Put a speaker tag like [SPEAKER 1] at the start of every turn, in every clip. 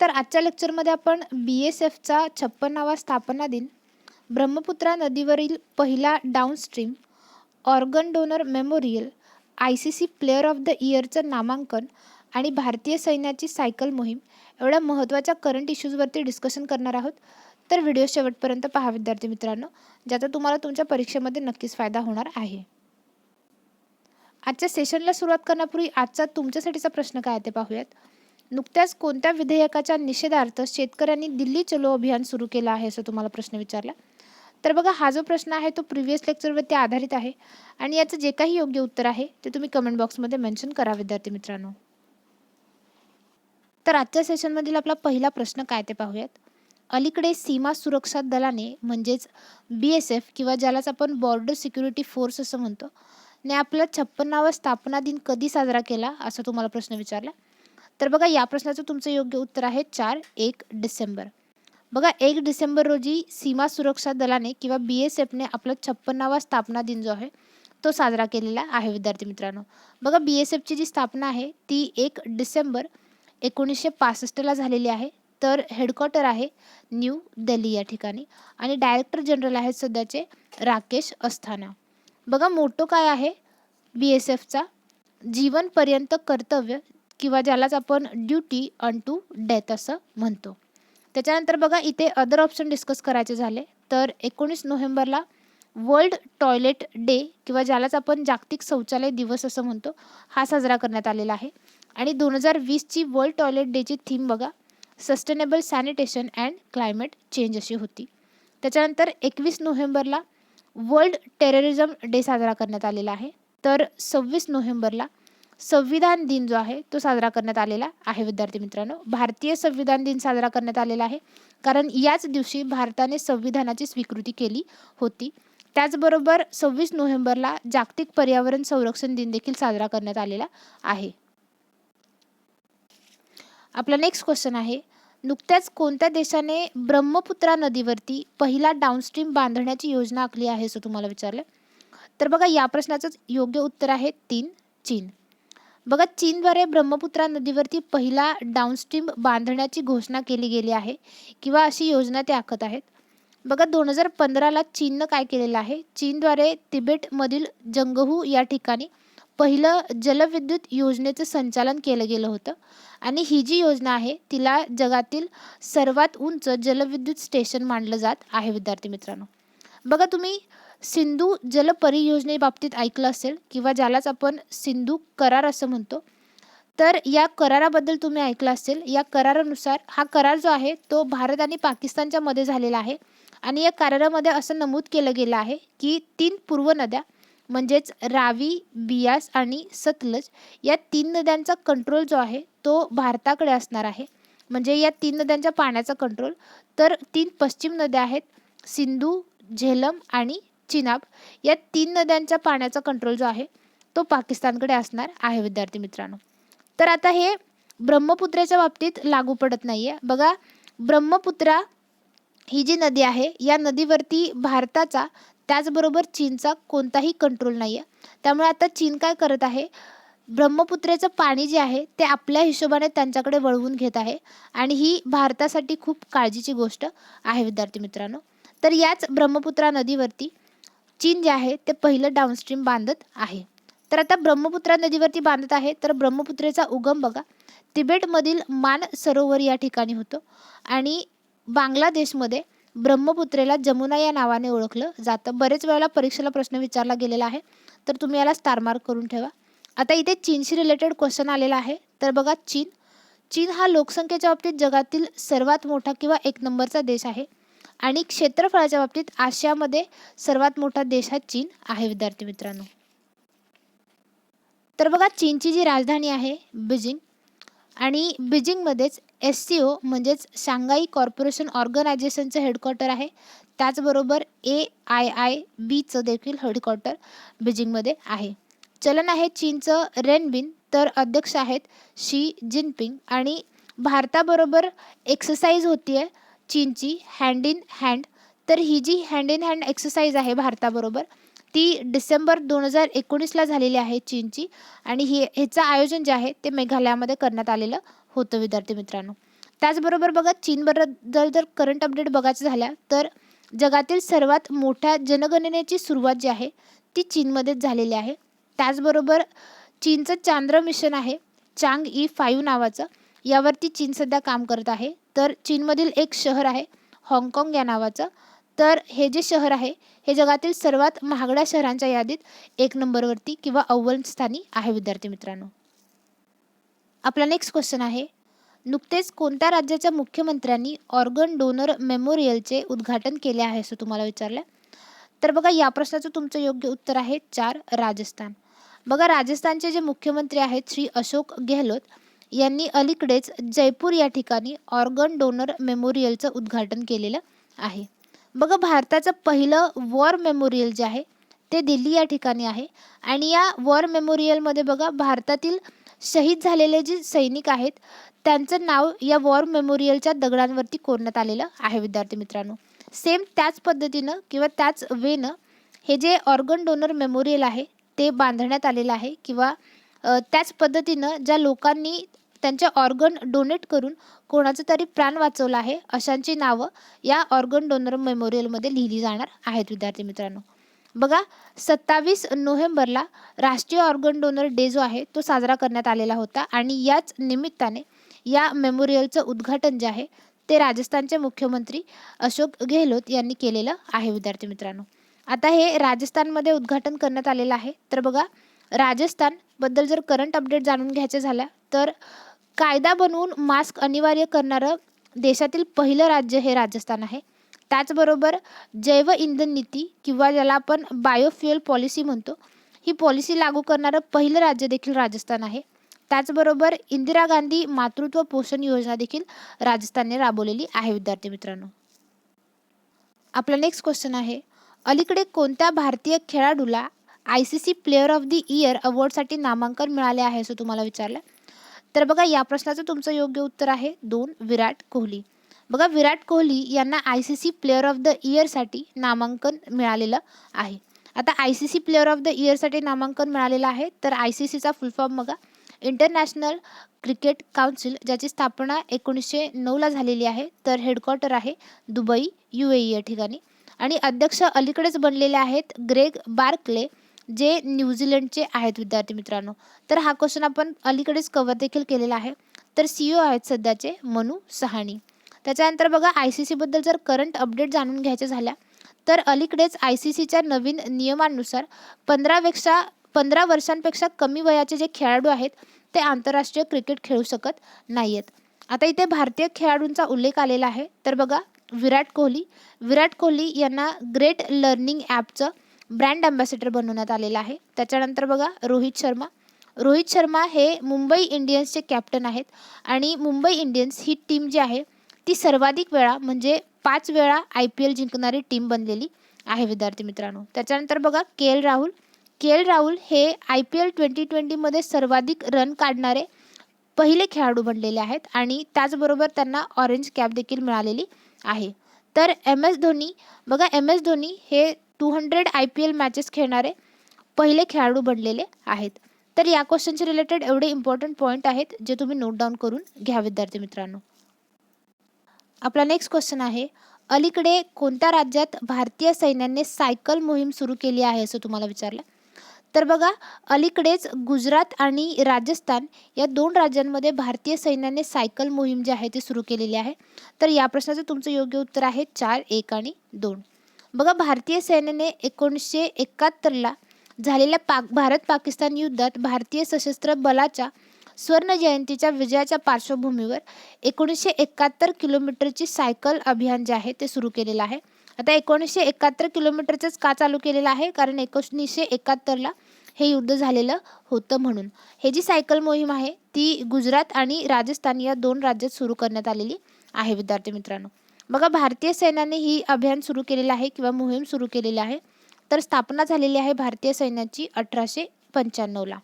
[SPEAKER 1] तर आजच्या लेक्चरमध्ये आपण बी एस एफचा छप्पन्नावा स्थापना दिन ब्रह्मपुत्रा नदीवरील पहिला downstream organ donor memorial I C C player of the इयरचं नामांकन आणि भारतीय सैन्याची सायकल मोहीम एवढ्या महत्त्वाच्या करंट इश्यूजवरती डिस्कशन करणार आहोत. तर व्हिडिओ शेवटपर्यंत पहा विद्यार्थी मित्रांनो ज्याचा तुम्हाला तुमच्या परीक्षेमध्ये नक्कीच फायदा होणार आहे. आजच्या सेशनला सुरुवात करण्यापूर्वी आजचा तुमच्यासाठीचा प्रश्न काय ते पाहूयात. नुकत्याच कोणत्या विधेयकाच्या निषेधार्थ शेतकऱ्यांनी दिल्ली चलो अभियान सुरू केलं आहे असं तुम्हाला प्रश्न विचारला? तर बघा हा जो प्रश्न आहे तो प्रिव्हियस लेक्चरवरती आधारित आहे आणि याचं जे काही योग्य उत्तर आहे ते तुम्ही कमेंट बॉक्समध्ये मेन्शन करा विद्यार्थी मित्रांनो. तर आजच्या सेशनमधील आपला पहिला प्रश्न काय ते पाहूयात. अलीकडे सीमा सुरक्षा दलाने म्हणजेच बी एस एफ किंवा ज्यालाच आपण बॉर्डर सिक्युरिटी फोर्स असं म्हणतो ने आपला छप्पन्नावा स्थापना दिन कधी साजरा केला असं तुम्हाला प्रश्न विचारला. तर बघा या प्रश्नाचं तुमचं योग्य उत्तर आहे चार एक डिसेंबर. बघा एक डिसेंबर रोजी सीमा सुरक्षा दलाने किंवा बी एस एफने आपला छप्पन्नावा स्थापना दिन जो आहे तो साजरा केलेला आहे विद्यार्थी मित्रांनो. बघा बी एस एफची जी स्थापना आहे ती एक डिसेंबर एकोणीसशे पासष्टला झालेली आहे. तर हेडक्वार्टर आहे न्यू दिल्ली या ठिकाणी आणि डायरेक्टर जनरल आहेत सध्याचे राकेश अस्थाना. बघा मोटो काय आहे बी एस एफचा? जीवनपर्यंत कर्तव्य किंवा ज्यालाच आपण ड्युटी अन टू डेथ असं म्हणतो. त्याच्यानंतर बघा इथे अदर ऑप्शन डिस्कस करायचे झाले तर एकोणीस नोव्हेंबरला वर्ल्ड टॉयलेट डे किंवा ज्यालाच आपण जागतिक शौचालय दिवस असं म्हणतो हा साजरा करण्यात आलेला आहे. आणि दोन हजार वीसची वर्ल्ड टॉयलेट डेची थीम बघा sustainable sanitation and climate change अशी होती. त्याच्यानंतर एकवीस नोव्हेंबरला वर्ल्ड टेररिझम डे साजरा करण्यात आलेला आहे. तर सव्वीस नोव्हेंबरला संविधान दिन जो आहे तो साजरा करण्यात आलेला आहे विद्यार्थी मित्रांनो. भारतीय संविधान दिन साजरा करण्यात आलेला आहे. कारण याच दिवशी भारताने संविधानाची स्वीकृती केली होती. त्याचबरोबर सव्वीस नोव्हेंबरला जागतिक पर्यावरण संरक्षण दिन देखील साजरा करण्यात आलेला आहे. आपला नेक्स्ट क्वेश्चन आहे. नुकत्याच कोणत्या देशाने ब्रह्मपुत्रा नदीवरती पहिला डाऊनस्ट्रीम बांधण्याची योजना आखली आहे असं तुम्हाला विचारलं? तर बघा या प्रश्नाचं योग्य उत्तर आहे तीन चीन. बघा चीनद्वारे ब्रह्मपुत्रा नदीवरती पहिला डाऊनस्ट्रीम बांधण्याची घोषणा केली गेली आहे किंवा अशी योजना ते आखत आहेत. बघा दोन हजार पंधराला चीननं काय केलेलं आहे? चीनद्वारे तिबेटमधील जंगहू या ठिकाणी पहिलं जलविद्युत योजनेचं संचालन केलं गेलं होतं. आणि ही जी योजना आहे तिला जगातील सर्वात उंच जलविद्युत स्टेशन मानलं जात आहे विद्यार्थी मित्रांनो. बघा तुम्ही सिंधू जल परियोजनेबाबतीत ऐकलं असेल किंवा ज्यालाच आपण सिंधू करार असं म्हणतो तर या कराराबद्दल तुम्ही ऐकलं असेल. या करारानुसार हा करार जो आहे तो भारत आणि पाकिस्तानच्या मध्ये झालेला आहे आणि या करारामध्ये असं नमूद केलं गेलं आहे की तीन पूर्व नद्या म्हणजेच रावी बियास आणि सतलज या तीन नद्यांचा कंट्रोल जो आहे तो भारताकडे असणार आहे. म्हणजे या तीन नद्यांच्या पाण्याचा कंट्रोल तर तीन पश्चिम नद्या आहेत सिंधू झेलम आणि चिनाब या तीन नद्यांच्या पाण्याचा कंट्रोल जो आहे तो पाकिस्तानकडे असणार आहे विद्यार्थी मित्रांनो. तर आता हे ब्रह्मपुत्राच्या बाबतीत लागू पडत नाही आहे बघा ब्रह्मपुत्रा ही जी नदी आहे या नदीवरती भारताचा त्याचबरोबर चीनचा कोणताही कंट्रोल नाही आहे त्यामुळे आता चीन काय करत आहे ब्रह्मपुत्रेचं पाणी जे आहे ते आपल्या हिशोबाने त्यांच्याकडे वळवून घेत आहे. आणि ही भारतासाठी खूप काळजीची गोष्ट आहे विद्यार्थी मित्रांनो. तर याच ब्रह्मपुत्रा नदीवरती चीन जे आहे ते पहिलं डाऊनस्ट्रीम बांधत आहे. तर आता ब्रह्मपुत्रा नदीवरती बांधत आहे. तर ब्रह्मपुत्रेचा उगम बघा. तिबेटमधील मान सरोवर या ठिकाणी होतो. आणि बांगलादेशमध्ये ब्रह्मपुत्रेला जमुना या नावाने ओळखलं जातं. बरेच वेळेला परीक्षेला प्रश्न विचारला गेलेला आहे. तर तुम्ही याला स्टार मार्क करून ठेवा. आता इथे चीनशी रिलेटेड क्वेश्चन आलेला आहे. तर बघा चीन. चीन हा लोकसंख्येच्या बाबतीत जगातील सर्वात मोठा किंवा एक नंबरचा देश आहे. आणि क्षेत्रफळाच्या बाबतीत आशियामध्ये सर्वात मोठा देश हा चीन आहे विद्यार्थी मित्रांनो. तर बघा चीनची जी राजधानी आहे बीजिंग आणि बीजिंगमध्येच एस सी ओ म्हणजेच शांघाई कॉर्पोरेशन ऑर्गनायझेशनचं हेडक्वार्टर आहे. त्याचबरोबर ए आय आय बीचं देखील हेडक्वार्टर बीजिंगमध्ये आहे. चलन आहे चीनचं रेनबिन तर अध्यक्ष आहेत शी जिनपिंग. आणि भारताबरोबर एक्सरसाइज होती आहे चीनची हँड इन हँड तर ही जी हँड इन हँड एक्सरसाइज आहे भारताबरोबर ती डिसेंबर दोन हजार एकोणीसला झालेली आहे चीनची. आणि हे ह्याचं आयोजन जे आहे ते मेघालयामध्ये करण्यात आलेलं होतं विद्यार्थी मित्रांनो. त्याचबरोबर बघा चीनबरोबर जर करंट अपडेट बघायचं झाल्या तर जगातील सर्वात मोठ्या जनगणनेची सुरुवात जी आहे ती चीनमध्येच झालेली आहे. त्याचबरोबर चीनचं चांद्र मिशन आहे चांग ई फाईव्ह नावाचं. यावरती चीन सध्या काम करत आहे. तर चीनमधील एक शहर आहे हाँगकाँग या नावाचं. तर हे जे शहर आहे हे जगातील सर्वात महागड्या शहरांच्या यादीत एक नंबरवरती किंवा अव्वल स्थानी आहे विद्यार्थी मित्रांनो. आपला नेक्स्ट क्वेश्चन आहे नुकतेच कोणत्या राज्याच्या मुख्यमंत्र्यांनी ऑर्गन डोनर मेमोरियलचे उद्घाटन केले आहे असं तुम्हाला विचारलं? तर बघा या प्रश्नाचं तुमचं योग्य उत्तर आहे चार राजस्थान. बघा राजस्थानचे जे मुख्यमंत्री आहेत श्री अशोक गेहलोत यांनी अलीकडेच जयपूर या ठिकाणी ऑर्गन डोनर मेमोरियलचं उद्घाटन केलेलं आहे. बघा भारताचं पहिलं वॉर मेमोरियल जे आहे ते दिल्ली या ठिकाणी आहे. आणि या वॉर मेमोरियलमध्ये बघा भारतातील शहीद झालेले जे सैनिक आहेत त्यांचं नाव या वॉर मेमोरियलच्या दगडांवरती कोरण्यात आलेलं आहे विद्यार्थी मित्रांनो. सेम त्याच पद्धतीनं किंवा त्याच वेनं हे जे ऑर्गन डोनर मेमोरियल आहे ते बांधण्यात आलेलं आहे किंवा त्याच पद्धतीनं ज्या लोकांनी त्यांचे ऑर्गन डोनेट करून कोणाचं तरी प्राण वाचवलं आहे अशांची नावं या ऑर्गन डोनर मेमोरियलमध्ये लिहिली जाणार आहेत विद्यार्थी मित्रांनो. बघा सत्तावीस नोव्हेंबरला राष्ट्रीय ऑर्गन डोनर डे जो आहे तो साजरा करण्यात आलेला होता आणि याच निमित्ताने या मेमोरियलचं उद्घाटन जे आहे ते राजस्थानचे मुख्यमंत्री अशोक गेहलोत यांनी केलेलं आहे विद्यार्थी मित्रांनो. आता हे राजस्थानमध्ये उद्घाटन करण्यात आलेलं आहे. तर बघा राजस्थानबद्दल जर करंट अपडेट जाणून घ्यायचं झाल्या तर कायदा बनवून मास्क अनिवार्य करणारं देशातील पहिलं राज्य हे राजस्थान आहे. त्याचबरोबर जैव इंधन नीती किंवा ज्याला आपण बायोफ्युएल पॉलिसी म्हणतो ही पॉलिसी लागू करणारं पहिलं राज्य देखील राजस्थान आहे. त्याचबरोबर इंदिरा गांधी मातृत्व पोषण योजना देखील राजस्थानने राबवलेली आहे विद्यार्थी मित्रांनो. आपला नेक्स्ट क्वेश्चन आहे अलीकडे कोणत्या भारतीय खेळाडूला I C C player of the year अवॉर्डसाठी नामांकन मिळाले आहे असं तुम्हाला विचारलं? तर बघा या प्रश्नाचं तुमचं योग्य उत्तर आहे दोन विराट कोहली. बघा विराट कोहली यांना I C C player of the इयरसाठी नामांकन मिळालेलं आहे. आता I C C player of the इयरसाठी नामांकन मिळालेलं आहे तर आय सी सीचा फुल फॉर्म बघा. इंटरनॅशनल क्रिकेट काउन्सिल ज्याची स्थापना एकोणीसशे नऊला झालेली आहे तर हेडक्वार्टर आहे दुबई यू ए या ठिकाणी. आणि अध्यक्ष अलीकडेच बनलेले आहेत ग्रेग बार्कले. जे न्यूझीलंडचे आहेत विद्यार्थी मित्रांनो तर हा क्वेश्चन आपण अलीकडेच कव्हर देखील केलेला आहे. तर सी ओ आहेत सध्याचे मनु सहाणी त्याच्यानंतर बघा आय सी सीबद्दल जर करंट अपडेट जाणून घ्यायच्या झाल्या तर अलीकडेच आय सी सीच्या नवीन नियमानुसार पंधरापेक्षा पंधरा वर्षांपेक्षा कमी वयाचे जे खेळाडू आहेत ते आंतरराष्ट्रीय क्रिकेट खेळू शकत नाही आहेत आता इथे भारतीय खेळाडूंचा उल्लेख आलेला आहे. तर बघा विराट कोहली. विराट कोहली यांना ग्रेट लर्निंग ॲपचं ब्रँड अँबॅसेडर बनवण्यात आलेला आहे. त्याच्यानंतर बघा रोहित शर्मा. रोहित शर्मा हे मुंबई इंडियन्सचे कॅप्टन आहेत आणि मुंबई इंडियन्स ही टीम जी आहे ती सर्वाधिक वेळा म्हणजे पाच वेळा आय पी एल जिंकणारी टीम बनलेली आहे विद्यार्थी मित्रांनो. त्याच्यानंतर बघा K L Rahul. K L Rahul हे आय पी एल ट्वेंटी ट्वेंटीमध्ये सर्वाधिक रन काढणारे पहिले खेळाडू बनलेले आहेत आणि त्याचबरोबर त्यांना ऑरेंज कॅप देखील मिळालेली आहे. तर एम एस धोनी बघा एम एस धोनी हे two hundred I P L matches खेळणारे पहिले खेळाडू बनलेले आहेत. तर या क्वेश्चनचे रिलेटेड एवढे इम्पॉर्टंट पॉईंट आहेत जे तुम्ही नोट डाऊन करून घ्या विद्यार्थी मित्रांनो. आपला नेक्स्ट क्वेश्चन आहे अलीकडे कोणत्या राज्यात भारतीय सैन्याने सायकल मोहीम सुरू केली आहे असं तुम्हाला विचारलं. तर बघा अलीकडेच गुजरात आणि राजस्थान या दोन राज्यांमध्ये भारतीय सैन्याने सायकल मोहीम जी आहे ती सुरू केलेली आहे. तर या प्रश्नाचं तुमचं योग्य उत्तर आहे चार एक आणि दोन. बघा भारतीय सैन्याने एकोणीसशे एकाहत्तरला झालेल्या पाक भारत पाकिस्तान युद्धात भारतीय सशस्त्र बलाच्या स्वर्ण जयंतीच्या विजयाच्या पार्श्वभूमीवर एकोणीसशे एकाहत्तर किलोमीटरची सायकल अभियान जे आहे ते सुरू केलेलं आहे. आता एकोणीसशे एकाहत्तर किलोमीटरचंच का चालू केलेलं आहे? कारण एकोणीसशे एकाहत्तरला हे युद्ध झालेलं होतं म्हणून. हे जी सायकल मोहीम आहे ती गुजरात आणि राजस्थान या दोन राज्यात सुरू करण्यात आलेली आहे विद्यार्थी मित्रांनो. बघा भारतीय सैन्याने ही अभियान सुरू केलेलं आहे किंवा मोहीम सुरू केलेली आहे. तर स्थापना झालेली आहे भारतीय सैन्याची अठराशे पंच्याण्णवला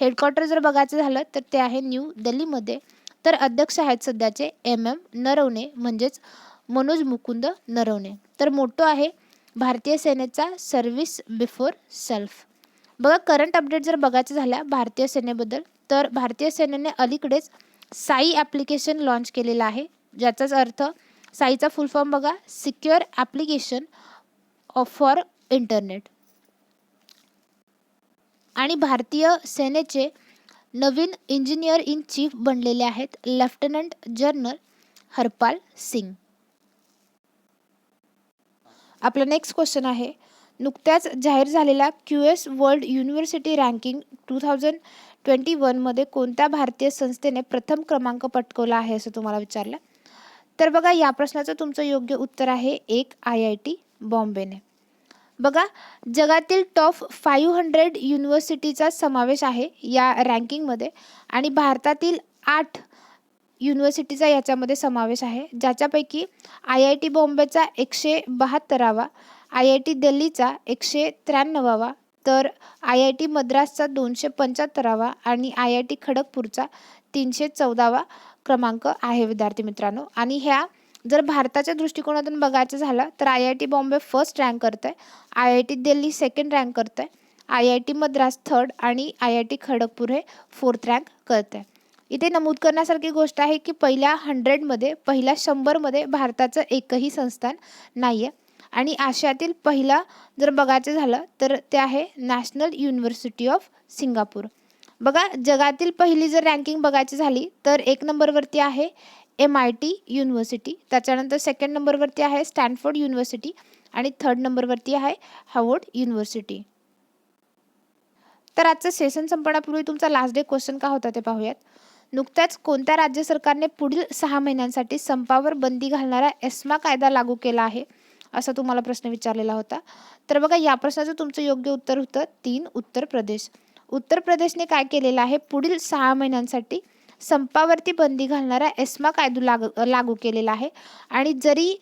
[SPEAKER 1] हेडक्वार्टर जर बघायचं झालं तर ते आहे न्यू दिल्लीमध्ये. तर अध्यक्ष आहेत सध्याचे एम एम नरवणे म्हणजेच मनोज मुकुंद नरवणे. तर मोठं आहे भारतीय सेनेचा सर्व्हिस बिफोर सेल्फ बघा करंट अपडेट जर बघायचं झाला भारतीय सेनेबद्दल तर भारतीय सेनेने अलीकडेच साई ॲप्लिकेशन लॉन्च केलेलं आहे. ज्याचाच अर्थ साईचा फुल फॉर्म बघा. Secure application of for internet आणि भारतीय सेनेचे नवीन इंजिनियर इन चीफ बनलेले आहेत लेफ्टनंट जनरल हरपाल सिंग. आपला नेक्स्ट क्वेश्चन आहे. नुकत्याच जाहीर झालेल्या Q S world university ranking two thousand twenty वनमध्ये कोणत्या भारतीय संस्थेने प्रथम क्रमांक पटकवला आहे असं तुम्हाला विचारलं? तर बघा या प्रश्नाचं तुमचं योग्य उत्तर आहे एक आय आय टी बॉम्बेने. बघा जगातील टॉप फाईव्ह हंड्रेड युनिव्हर्सिटीचा समावेश आहे या रँकिंगमध्ये आणि भारतातील आठ युनिव्हर्सिटीचा याच्यामध्ये समावेश आहे ज्याच्यापैकी आय आय टी बॉम्बेचा एकशे बहात्तरावा आय आय टी दिल्लीचा एकशे त्र्याण्णवावा तर आय आय टी मद्रासचा दोनशे पंच्याहत्तरावा आणि आय आय टी खडगपूरचा तीनशे चौदावा क्रमांक आहे विद्यार्थी मित्रांनो. आणि ह्या जर भारताच्या दृष्टिकोनातून बघायचं झालं तर I I T Bombay first rank करतं आहे I I T Delhi second rank करतं आहे I I T Madras third आणि आय आय टी खडगपूर हे फोर्थ रँक करतं आहे इथे नमूद करण्यासारखी गोष्ट आहे की पहिल्या हंड्रेडमध्ये पहिल्या शंभरमध्ये भारताचं एकही संस्थान नाही आहे आणि आशियातील पहिला जर बघायचं झालं तर ते आहे नॅशनल युनिव्हर्सिटी ऑफ सिंगापूर बघा जगातील पहिली जर रँकिंग बघायची झाली तर एक नंबरवरती आहे एम आय टी युनिव्हर्सिटी त्याच्यानंतर सेकंड नंबरवरती आहे स्टॅनफोर्ड युनिव्हर्सिटी आणि थर्ड नंबरवरती आहे हावोर्ड युनिव्हर्सिटी तर आजचं सेशन संपण्यापूर्वी तुमचा लास्ट डे क्वेश्चन का होता ते पाहूयात. नुकत्याच कोणत्या राज्य सरकारने पुढील सहा महिन्यांसाठी संपावर बंदी घालणारा एस्मा कायदा लागू केला आहे असा तुम्हाला प्रश्न विचारलेला होता. तर बघा या प्रश्नाचं तुमचं योग्य उत्तर होतं तीन उत्तर प्रदेश. उत्तर प्रदेशने काय केलेलं आहे? पुढील सहा महिन्यांसाठी संपावरती बंदी घालणारा एस्मा कायदो लागू लागू केलेला आहे. आणि जरी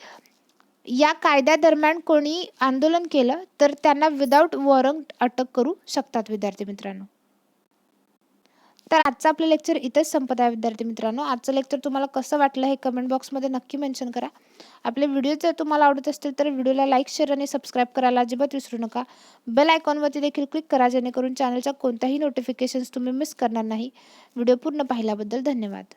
[SPEAKER 1] या कायद्यादरम्यान कोणी आंदोलन केलं तर त्यांना विदाऊट वॉरंट अटक करू शकतात विद्यार्थी मित्रांनो. तर आजचं आपलं लेक्चर इथंच संपत आहे विद्यार्थी मित्रांनो. आजचं लेक्चर तुम्हाला कसं वाटलं हे कमेंट बॉक्समध्ये नक्की मेन्शन करा. आपले व्हिडिओ जर तुम्हाला आवडत असतील तर व्हिडिओला लाईक शेअर आणि सबस्क्राईब करायला अजिबात विसरू नका. बेल आयकॉनवरती देखील क्लिक करा जेणेकरून चॅनलच्या कोणत्याही नोटिफिकेशन्स तुम्ही मिस करणार नाही. व्हिडिओ पूर्ण पाहिल्याबद्दल धन्यवाद.